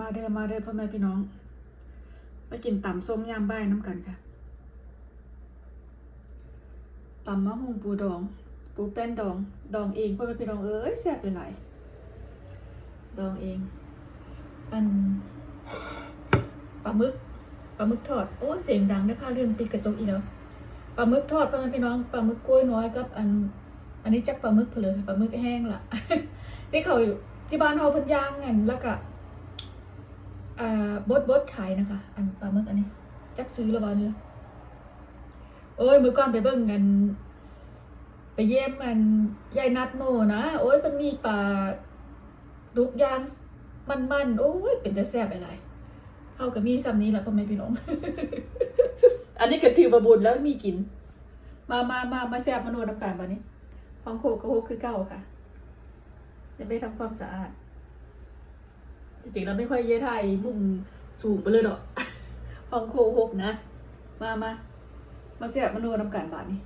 มาเด้อมาเด้อพ่อแม่พี่น้อง ไปกินตำส้มยำบ้ายน้ำกันค่ะตำมะฮุงปูดอง ปูแป้นดอง ดองเองพ่อแม่พี่น้องเอ้ยแซ่บไปหลายดองเอง อันปลาหมึกปลาหมึกทอดโอ้เสียงดังได้พาเรื่องปิดกระจกอีกแล้วปลาหมึกทอดพ่อแม่พี่น้องปลาหมึกกล้วยน้อยกับอัน อันนี้จักปลาหมึกเพนเลยปลาหมึกแห้งล่ะที่เขาอยู่ที่บ้านเขาพันย่างกันแล้วก็ อ่าบดบดขายนะคะ อันปลาหมึกอันนี้ จักซื้อและบานนี้โอ้ยมือก่อนไปเบิ่งกัน ไปเยี่ยมมันยายนัดโนนะโอ้ยมันมีปลาดุกย่างมันๆโอ้ยเป็นแต่แซ่บอะไรเขาก็มีซ้ำนี้แหละพ่อแม่พี่น้อง อันนี้ก็ถือว่าบุญแล้วมีกิน มามามามาแซ่บมาโนน้ำกันบ้านี้ห้องโคก็โคกคือเก่าค่ะจะไปทำความสะอาด จริงๆเราไม่ค่อยเย่ไทยมุ่งสูงไปเลยดอกห้องโคหกนะ มามามาเสียบมโนน้ำกันบาทนี้